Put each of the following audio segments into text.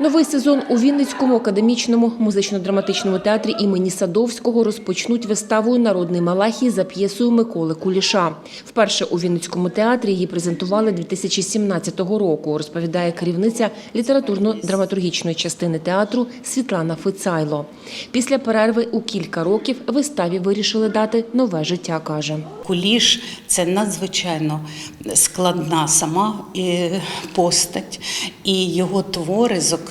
Новий сезон у Вінницькому академічному музично-драматичному театрі імені Садовського розпочнуть виставою Народний Малахій за п'єсою Миколи Куліша. Вперше у Вінницькому театрі її презентували 2017 року, розповідає керівниця літературно-драматургічної частини театру Світлана Фицайло. Після перерви у кілька років виставі вирішили дати нове життя, каже. Куліш це надзвичайно складна сама е, постать, і його твори, зокрема,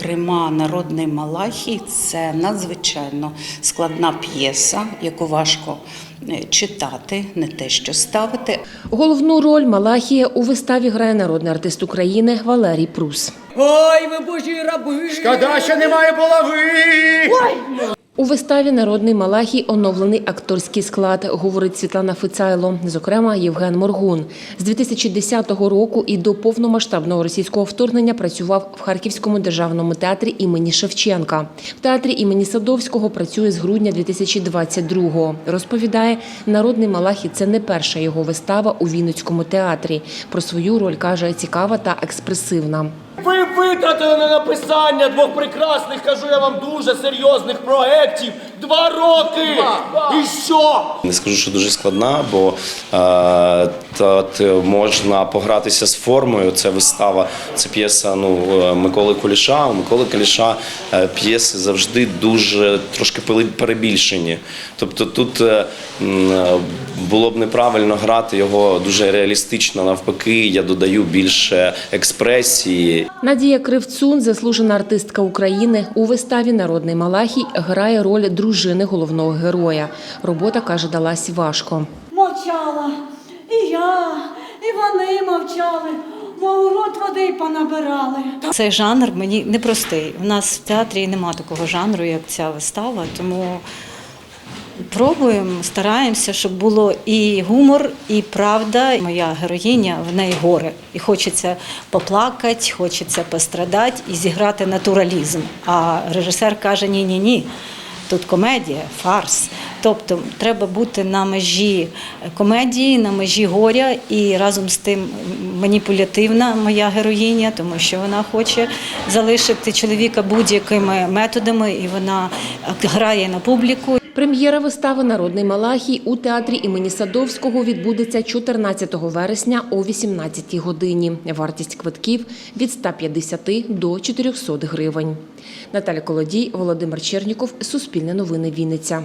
народний Малахій, це надзвичайно складна п'єса, яку важко е, читати, не те, що ставити. Головну роль Малахія у виставі грає народний артист України Валерій Прус. Ой, ви божі раби! Шкода, що немає булави! У виставі Народний Малахій оновлений акторський склад, говорить Світлана Фицайло, зокрема Євген Моргун. З 2010 року і до повномасштабного російського вторгнення працював в Харківському державному театрі імені Шевченка. В театрі імені Садовського працює з грудня 2022-го. Розповідає, Народний Малахій – це не перша його вистава у Вінницькому театрі. Про свою роль каже цікава та експресивна. Ви витратили на написання двох прекрасних, кажу я вам, дуже серйозних проєктів. Два роки! І що? Не скажу, що дуже складна, бо е, тут можна погратися з формою. Це вистава, це п'єса ну, е, Миколи Куліша. У Миколи Куліша е, п'єси завжди дуже трошки перебільшені. Тобто тут е, е, було б неправильно грати його дуже реалістично. Навпаки, я додаю більше експресії. Надія Кривцун, заслужена артистка України, у виставі Народний Малахій грає роль дружини головного героя. Робота каже, далась важко. Мовчала. І я, і вони мовчали, мов рот води понабирали. Цей жанр мені непростий. У нас в театрі нема такого жанру, як ця вистава, тому пробуємо, стараємося, щоб було і гумор, і правда. Моя героїня в неї горе. І хочеться поплакати, хочеться пострадати і зіграти натуралізм. А режисер каже: ні, ні, ні. Тут комедія, фарс. Тобто треба бути на межі комедії, на межі горя і разом з тим маніпулятивна моя героїня, тому що вона хоче залишити чоловіка будь-якими методами, і вона грає на публіку. Прем'єра вистави Народний Малахій у театрі імені Садовського відбудеться 14 вересня о 18 годині. Вартість квитків від 150 до 400 гривень. Наталя Колодій, Володимир Черніков, Суспільне новини Вінниця.